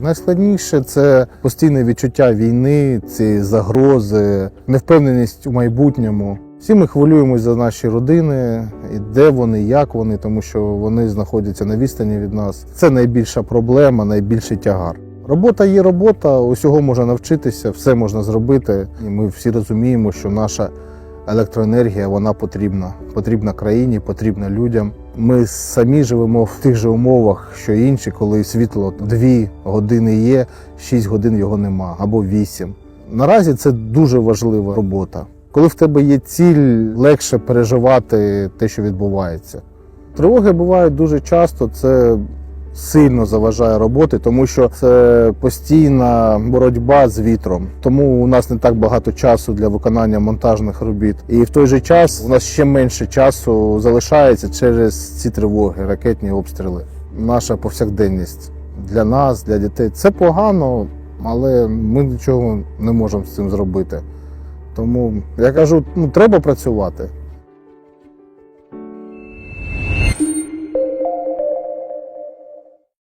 Найскладніше це постійне відчуття війни, ці загрози, невпевненість у майбутньому. Всі ми хвилюємось за наші родини, і де вони, як вони, тому що вони знаходяться на відстані від нас. Це найбільша проблема, найбільший тягар. Робота є робота, усього можна навчитися, все можна зробити. І ми всі розуміємо, що наша електроенергія вона потрібна. Потрібна країні, потрібна людям. Ми самі живемо в тих же умовах, що інші, коли світло 2 години є, 6 годин його нема або 8. Наразі це дуже важлива робота. Коли в тебе є ціль, легше переживати те, що відбувається. Тривоги бувають дуже часто. Це сильно заважає роботи, тому що це постійна боротьба з вітром. Тому у нас не так багато часу для виконання монтажних робіт. І в той же час у нас ще менше часу залишається через ці тривоги, ракетні обстріли. Наша повсякденність для нас, для дітей. Це погано, але ми нічого не можемо з цим зробити. Тому я кажу, ну треба працювати.